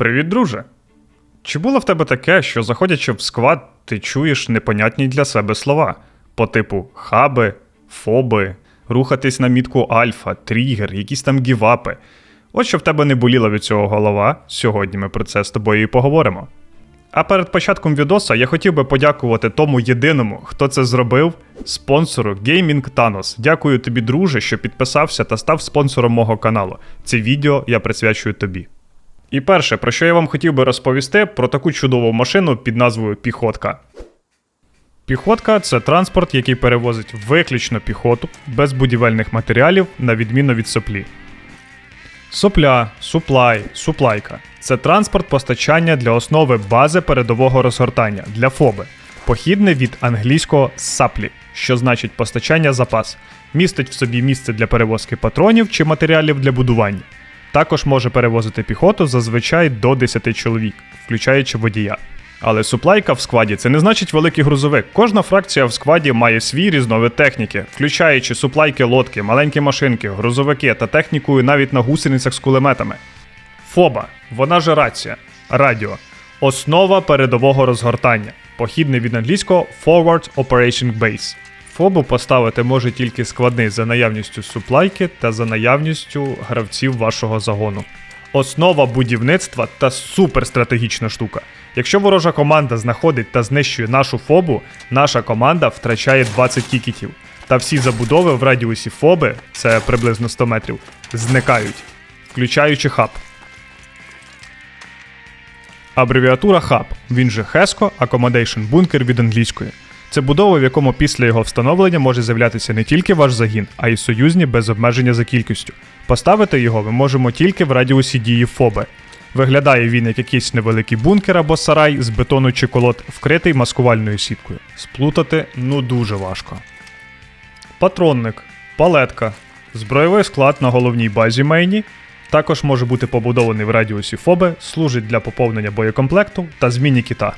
Привіт, друже. Чи було в тебе таке, що заходячи в сквад, ти чуєш непонятні для себе слова по типу хаби, фоби, рухатись на мітку альфа, тригер, якісь там гівапи. От що в тебе не боліла від цього голова, сьогодні ми про це з тобою і поговоримо. А перед початком відоса я хотів би подякувати тому єдиному, хто це зробив, спонсору Gaming Thanos. Дякую тобі, друже, що підписався та став спонсором мого каналу. Це відео я присвячую тобі. І перше, про що я вам хотів би розповісти, про таку чудову машину під назвою Піхотка. Піхотка це транспорт, який перевозить виключно піхоту без будівельних матеріалів, на відміну від соплі. Сопля, суплай, суплайка це транспорт постачання для основи бази передового розгортання для ФОБи, похідне від англійського саплі, що значить постачання запас, містить в собі місце для перевозки патронів чи матеріалів для будування. Також може перевозити піхоту зазвичай до 10 чоловік, включаючи водія. Але суплайка в складі це не значить великий грузовик. Кожна фракція в складі має свій різновид техніки, включаючи суплайки лодки, маленькі машинки, грузовики та технікою навіть на гусеницях з кулеметами. ФОБа, вона ж рація, радіо, основа передового розгортання, похідне від англійського Forward Operation Base. ФОБу поставити може тільки складний за наявністю суплайки та за наявністю гравців вашого загону. Основа будівництва та суперстратегічна штука. Якщо ворожа команда знаходить та знищує нашу фобу, наша команда втрачає 20 тікетів. Та всі забудови в радіусі фоби, це приблизно 100 метрів, зникають, включаючи хаб. Абревіатура хаб, він же HESCO Accommodation Bunker від англійської. Це будова, в якому після його встановлення може з'являтися не тільки ваш загін, а й союзні без обмеження за кількістю. Поставити його ми можемо тільки в радіусі дії фоби. Виглядає він як якийсь невеликий бункер або сарай з бетону чи колод, вкритий маскувальною сіткою. Сплутати ну дуже важко. Патронник, палетка, збройовий склад на головній базі мейні. Також може бути побудований в радіусі фоби, служить для поповнення боєкомплекту та зміні кіта.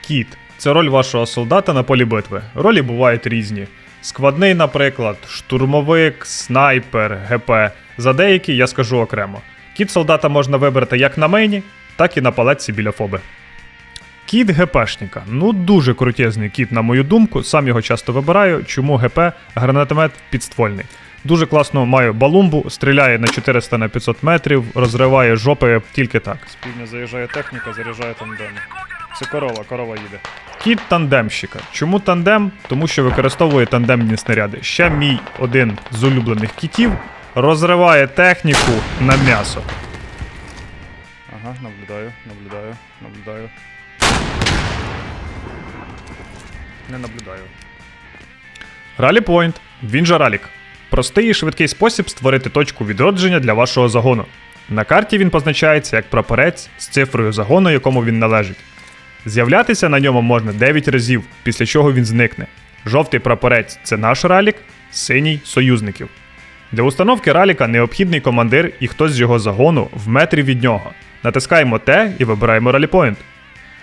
Кіт це роль вашого солдата на полі битви. Ролі бувають різні. Складний, наприклад, штурмовик, снайпер, ГП. За деякі я скажу окремо. Кіт солдата можна вибрати як на мейні, так і на палетці біля фоби. Кіт ГПшника. Ну дуже крутезний кіт, на мою думку. Сам його часто вибираю. Чому ГП гранатомет підствольний. Дуже класно маю балумбу, стріляє на 400 на 500 метрів, розриває жопи тільки так. З півдня заїжджає техніка, заряджає тандем. Це корова, корова їде. Кіт тандемщика. Чому тандем? Тому що використовує тандемні снаряди. Ще мій один з улюблених кітів розриває техніку на м'ясо. Ага, наблюдаю, наблюдаю, наблюдаю. Не наблюдаю. Ралі Point. Він же ралік. Простий і швидкий спосіб створити точку відродження для вашого загону. На карті він позначається як прапорець з цифрою загону, якому він належить. З'являтися на ньому можна 9 разів, після чого він зникне. Жовтий прапорець це наш ралік, синій союзників. Для установки раліка необхідний командир і хтось з його загону в метрі від нього. Натискаємо Т і вибираємо раліпоінт.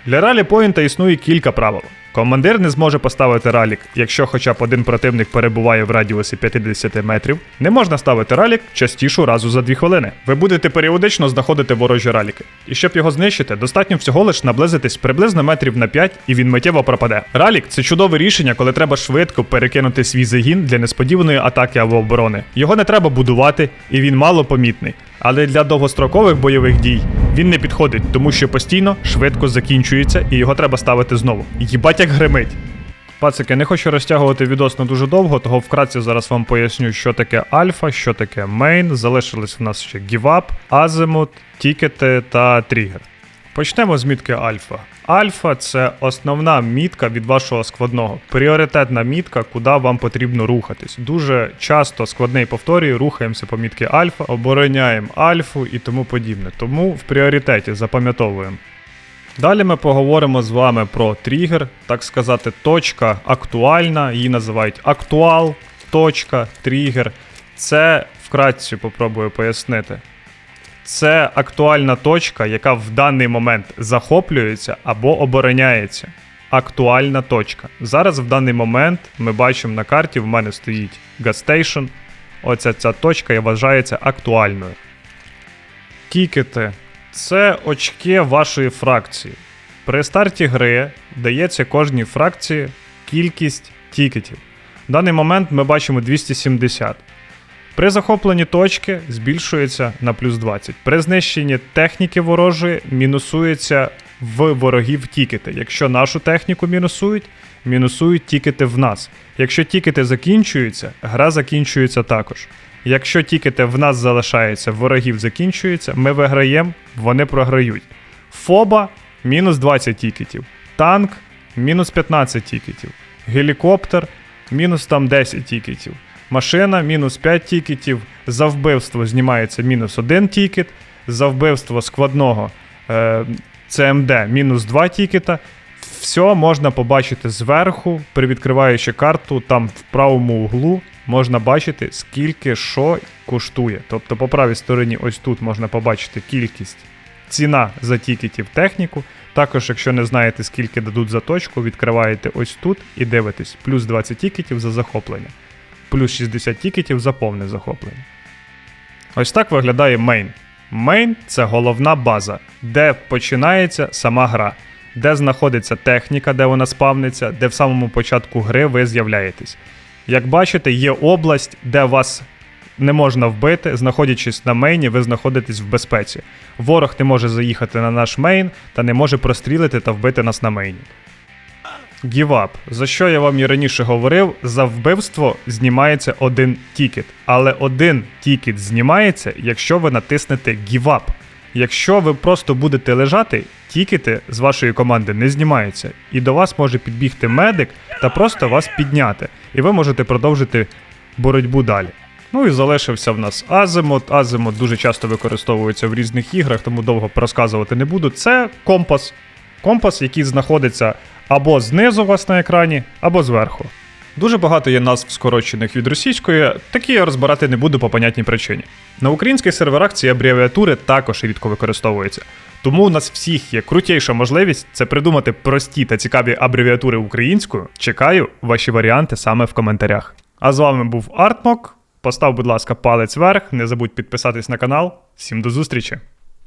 Для раліпоінта існує кілька правил. Командир не зможе поставити ралік, якщо хоча б один противник перебуває в радіусі 50 метрів. Не можна ставити ралік частішу разу за 2 хвилини. Ви будете періодично знаходити ворожі раліки. І щоб його знищити, достатньо всього лиш наблизитись приблизно метрів на 5 і він миттєво пропаде. Ралік це чудове рішення, коли треба швидко перекинути свій загін для несподіваної атаки або оборони. Його не треба будувати, і він мало помітний. Але для довгострокових бойових дій він не підходить, тому що постійно швидко закінчується і його треба ставити знову. Їбать як гримить. Пацики, не хочу розтягувати відос на дуже довго, того вкратце зараз вам поясню, що таке альфа, що таке мейн. Залишились в нас ще гівап, азимут, тікети та тригер. Почнемо з мітки альфа. Альфа це основна мітка від вашого складного, пріоритетна мітка, куди вам потрібно рухатись. Дуже часто складний повторюю, рухаємося по мітки альфа, обороняємо альфу і тому подібне. Тому в пріоритеті запам'ятовуємо. Далі ми поговоримо з вами про тригер, так сказати, точка актуальна, її називають актуал, точка, тригер. Це вкратці попробую пояснити. Це актуальна точка, яка в даний момент захоплюється або обороняється. Актуальна точка. Зараз в даний момент ми бачимо на карті, в мене стоїть газстейшн. Оця ця точка і вважається актуальною. Тікети це очки вашої фракції. При старті гри дається кожній фракції кількість тікетів. В даний момент ми бачимо 270. При захопленні точки збільшується на плюс 20. При знищенні техніки ворожої мінусується в ворогів тікети. Якщо нашу техніку мінусують, мінусують тікети в нас. Якщо тікети закінчуються, гра закінчується також. Якщо тікети в нас залишаються, ворогів закінчуються, ми виграємо, вони програють. Фоба мінус 20 тікетів. Танк мінус 15 тікетів. Гелікоптер мінус там 10 тікетів. Машина мінус 5 тікетів. За вбивство знімається мінус 1 тікет. За вбивство складного е, ЦМД мінус 2 тікета. Все можна побачити зверху, привідкриваючи карту, там в правому углу можна бачити, скільки що коштує. Тобто по правій стороні, ось тут можна побачити кількість ціна за тікетів техніку. Також, якщо не знаєте, скільки дадуть за точку, відкриваєте ось тут і дивитесь. Плюс 20 тікетів за захоплення, плюс 60 тікетів за повне захоплення. Ось так виглядає мейн. Мейн це головна база, де починається сама гра, де знаходиться техніка, де вона спавниться, де в самому початку гри ви з'являєтесь. Як бачите, є область, де вас не можна вбити, знаходячись на мейні, ви знаходитесь в безпеці. Ворог не може заїхати на наш мейн та не може прострілити та вбити нас на мейні. Гівап. За що я вам і раніше говорив, за вбивство знімається один тікет. Але один тікет знімається, якщо ви натиснете Give Якщо ви просто будете лежати, тікети з вашої команди не знімаються. І до вас може підбігти медик та просто вас підняти. І ви можете продовжити боротьбу далі. Ну і залишився в нас Азимот. Азимот дуже часто використовується в різних іграх, тому довго розказувати не буду. Це компас. Компас, який знаходиться або знизу вас на екрані, або зверху. Дуже багато є назв скорочених від російської, такі я розбирати не буду по понятній причині. На українських серверах ці абревіатури також рідко використовуються. Тому у нас всіх є крутейша можливість це придумати прості та цікаві абревіатури українською. Чекаю ваші варіанти саме в коментарях. А з вами був Артмок. Постав, будь ласка, палець вверх, не забудь підписатись на канал. Всім до зустрічі!